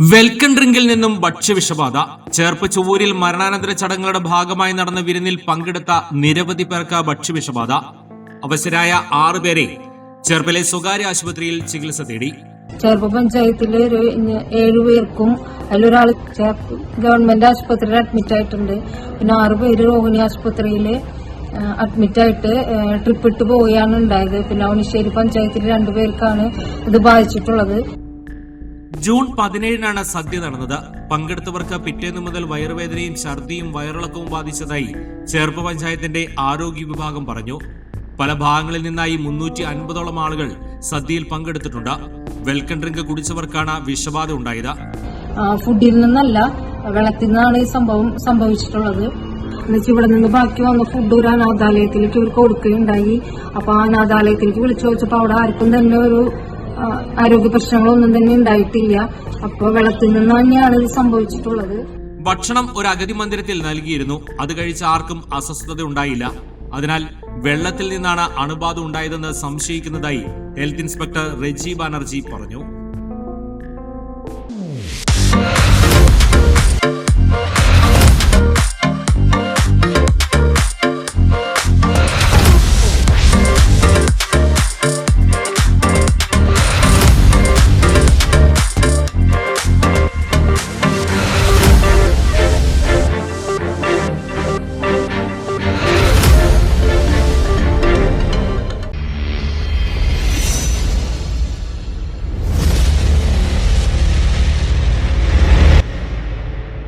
Welcome ഡ്രിങ്കിൽ നിന്നും ഭക്ഷ്യവിഷബാധ. ചേർപ്പ് ചൊവ്വൂരിൽ മരണാനന്തര ചടങ്ങുകളുടെ ഭാഗമായി നടന്ന വിരുന്നിൽ പങ്കെടുത്ത നിരവധി പേർക്ക് ഭക്ഷ്യവിഷബാധ. അവശരായ ആറുപേരെ ചേർപ്പിലെ സ്വകാര്യ ആശുപത്രിയിൽ ചികിത്സ തേടി. ചേർപ്പ് പഞ്ചായത്തിലെ ഒരു ഏഴുപേർക്കും അതിലൊരാൾ ഗവൺമെന്റ് ആശുപത്രിയിൽ അഡ്മിറ്റ് ആയിട്ടുണ്ട്. പിന്നെ ആറ് പേര് രോഹിണി ആശുപത്രിയിൽ ട്രിപ്പ് ഇട്ട് പോവുകയാണ് ഉണ്ടായത്. പിന്നെ അവണിശ്ശേരി പഞ്ചായത്തിൽ രണ്ടുപേർക്കാണ് ഇത് ബാധിച്ചിട്ടുള്ളത്. ജൂൺ പതിനേഴിനാണ് സദ്യ നടന്നത്. പങ്കെടുത്തവർക്ക് പിറ്റേന്ന് മുതൽ വയറുവേദനയും ഛർദിയും വയറിളക്കവും ബാധിച്ചതായി ചേർപ്പ് പഞ്ചായത്തിന്റെ ആരോഗ്യ വിഭാഗം പറഞ്ഞു. പല ഭാഗങ്ങളിൽ നിന്നായി മുന്നൂറ്റി അൻപതോളം ആളുകൾ സദ്യയിൽ പങ്കെടുത്തിട്ടുണ്ട്. വെൽക്കം ഡ്രിങ്ക് കുടിച്ചവർക്കാണ് വിഷബാധ ഉണ്ടായത്. ഫുഡിൽ നിന്നല്ല വെള്ളത്തിൽ നിന്നാണ് ഈ സംഭവം സംഭവിച്ചിട്ടുള്ളത്. എന്നുവെച്ചാൽ ഇവിടെ നിന്ന് ബാക്കി വന്ന ഫുഡ് ഒരു അനാഥാലയത്തിലേക്ക് ഇവർ കൊടുക്കുകയുണ്ടായി. അപ്പൊ ആ അനാഥാലയത്തിലേക്ക് വിളിച്ചു വെച്ചപ്പോ അവിടെ ആർക്കും തന്നെ ഒരു ആരോഗ്യ പ്രശ്നങ്ങളൊന്നും തന്നെ ഉണ്ടായിട്ടില്ല. അപ്പൊ വെള്ളത്തിൽ നിന്ന് തന്നെയാണ് ഇത് സംഭവിച്ചിട്ടുള്ളത്. ഭക്ഷണം ഒരു അഗതി മന്ദിരത്തിൽ നൽകിയിരുന്നു. അത് കഴിച്ച ആർക്കും അസ്വസ്ഥത ഉണ്ടായില്ല. അതിനാൽ വെള്ളത്തിൽ നിന്നാണ് അണുബാധ ഉണ്ടായതെന്ന് സംശയിക്കുന്നതായി ഹെൽത്ത് ഇൻസ്പെക്ടർ റെജി ബാനർജി പറഞ്ഞു.